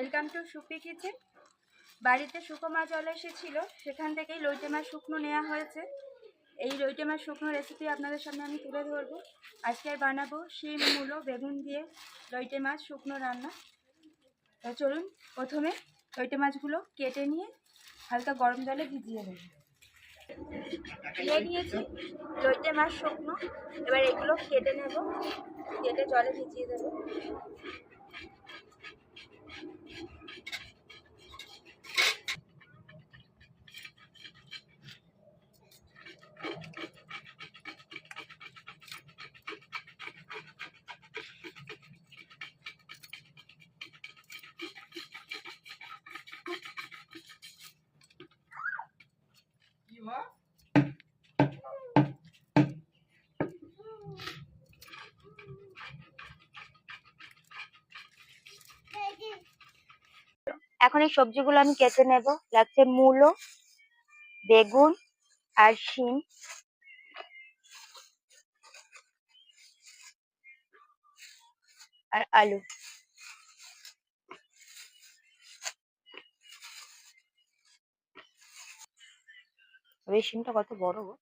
Welcome to soupy kitchen বাড়িতে শুকো মাছ জলে এসেছিল, সেখান থেকেই লইটে মাছ শুকনো নেওয়া হয়েছে। এই লইটে মাছ শুকনো রেসিপি আপনাদের সামনে আমি তুলে ধরবো। আজকে বানাবো শিম, মূলো, বেগুন দিয়ে লইটে মাছ শুকনো রান্না। তো চলুন, প্রথমে লইটে মাছগুলো কেটে নিয়ে হালকা গরম জলে ভিজিয়ে দেবো নিয়ে নিয়েছি লইটে মাছ শুকনো। এবার এগুলো কেটে নেব, কেটে জলে ভিজিয়ে দেবো। এখন এই সবজিগুলো আমি কেটে নেব। লাগছে মূলো, বেগুন আর শিম। আর আলু। শিমটা কত বড় গো।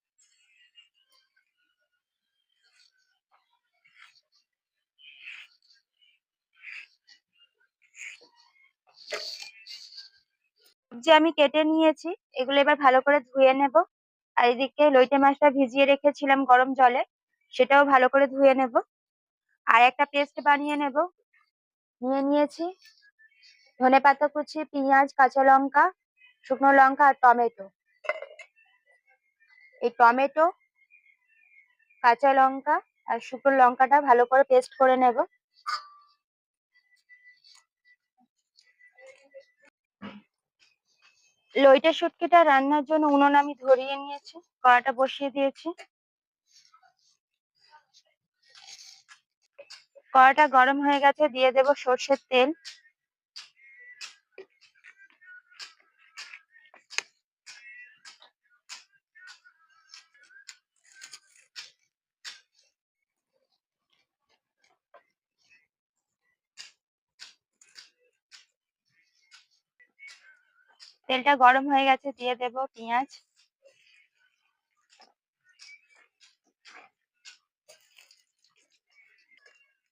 সবজি আমি কেটে নিয়েছি, এগুলো এবার ভালো করে ধুয়ে নেব। আর এদিকে লইটে মাছটা ভিজিয়ে রেখেছিলাম গরম জলে, সেটাও ভালো করে ধুয়ে নেব। আর একটা পেস্ট বানিয়ে নেব। নিয়ে নিয়েছি ধনে পাতা কুচি, পেঁয়াজ, কাঁচা লঙ্কা, শুকনো লঙ্কা আর টমেটো। এই টমেটো, কাঁচা লঙ্কা আর শুকনো লঙ্কাটা ভালো করে পেস্ট করে নেব। লইটা শুটকিটা রান্নার জন্য উনুন আমি ধরিয়ে নিয়েছি, কড়াটা বসিয়ে দিয়েছি। কড়াটা গরম হয়ে গেছে, দিয়ে দেব সর্ষের তেল। তেলটা গরম হয়ে গেছে, দিয়ে দেব পেঁয়াজ।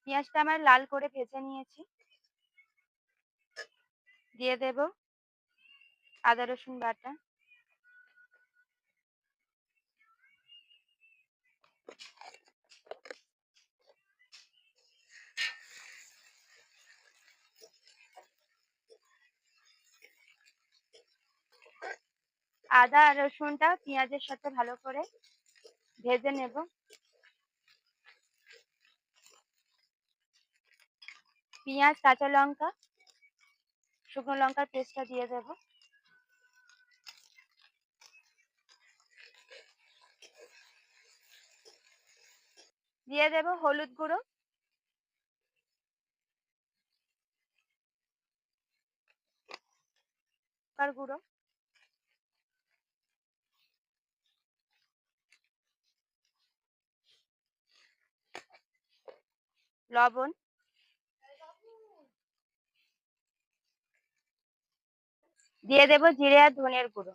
পেঁয়াজটা আমার লাল করে ভেজে নিয়েছি। দিয়ে দেব আদা রসুন বাটা। আদা আর রসুনটা পেঁয়াজের সাথে ভালো করে ভেজে নেব। পেঁয়াজ, কাঁচা লঙ্কা, শুকনো লঙ্কার পেস্টটা দিয়ে দেব। দিয়ে দেব হলুদ গুঁড়ো। গুঁড়ো। লবণ। দিয়ে দেব জিরে আর ধনের গুঁড়ো।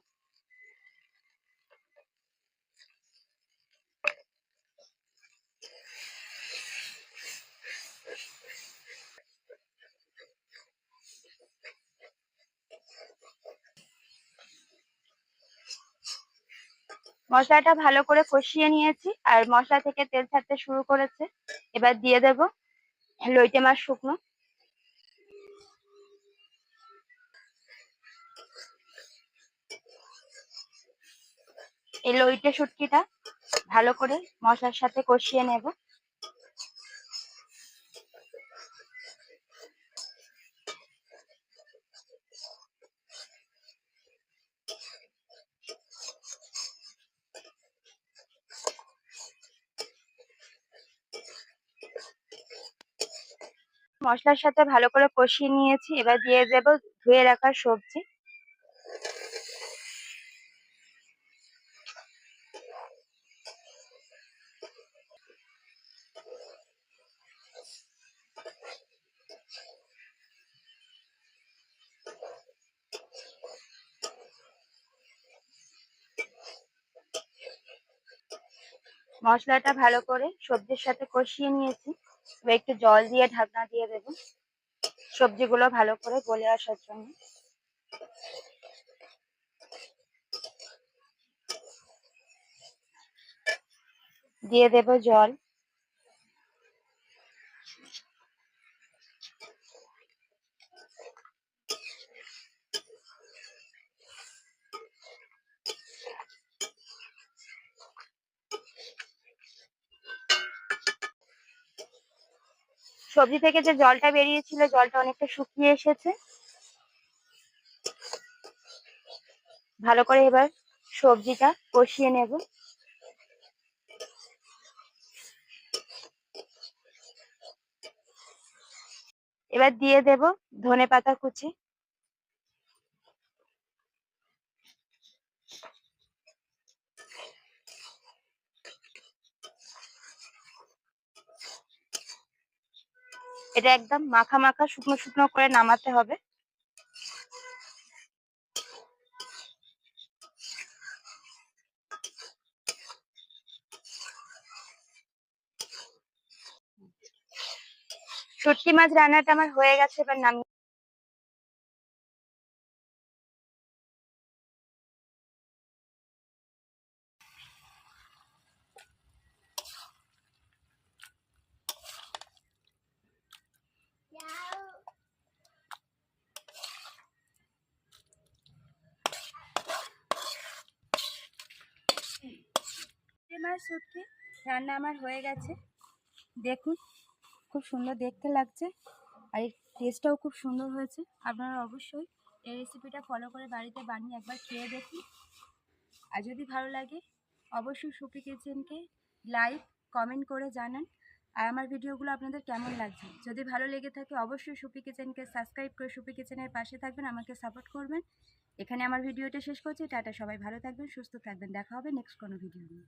মশলাটা ভালো করে কষিয়ে নিয়েছি, আর মশলা থেকে তেল ছাড়তে শুরু করেছে। এবার দিয়ে দেব লইটে মাছ শুকনো। এই লইটে শুটকিটা ভালো করে মশলার সাথে কষিয়ে নেব। মশলার সাথে ভালো করে কষিয়ে নিয়েছি। এবার দিয়ে দেব ধুয়ে রাখা সবজি। মশলাটা ভালো করে সবজির সাথে কষিয়ে নিয়েছি। একটু জল দিয়ে ঢাকনা দিয়ে দেব সবজিগুলো ভালো করে গলে আসার জন্য। দিয়ে দেব জল। সবজি থেকে যে জলটা বেরিয়েছিল, জলটা অনেকটা শুকিয়ে এসেছে। ভালো করে এবার সবজিটা কষিয়ে নেব। এবার দিয়ে দেব ধনে পাতা কুচি। এটা একদম মাখা মাখা শুকনো শুকনো করে নামাতে হবে। সত্যি মাছ রান্নাটা আমার হয়ে গেছে, এবার নামিয়ে মাছ শুটকি রান্না আমার হয়ে গেছে। দেখুন, খুব সুন্দর দেখতে লাগছে আর এর টেস্টটাও খুব সুন্দর হয়েছে। আপনারা অবশ্যই এই রেসিপিটা ফলো করে বাড়িতে বানিয়ে একবার খেয়ে দেখুন। আর যদি ভালো লাগে, অবশ্যই সুপি কিচেনকে লাইক কমেন্ট করে জানান। আর আমার ভিডিওগুলো আপনাদের কেমন লাগছে? যদি ভালো লেগে থাকে, অবশ্যই সুপি কিচেনকে সাবস্ক্রাইব করে সুপি কিচেনের পাশে থাকবেন, আমাকে সাপোর্ট করবেন। এখানে আমার ভিডিওটা শেষ করছি। টাটা, সবাই ভালো থাকবেন, সুস্থ থাকবেন। দেখা হবে নেক্সট কোনো ভিডিও নিয়ে।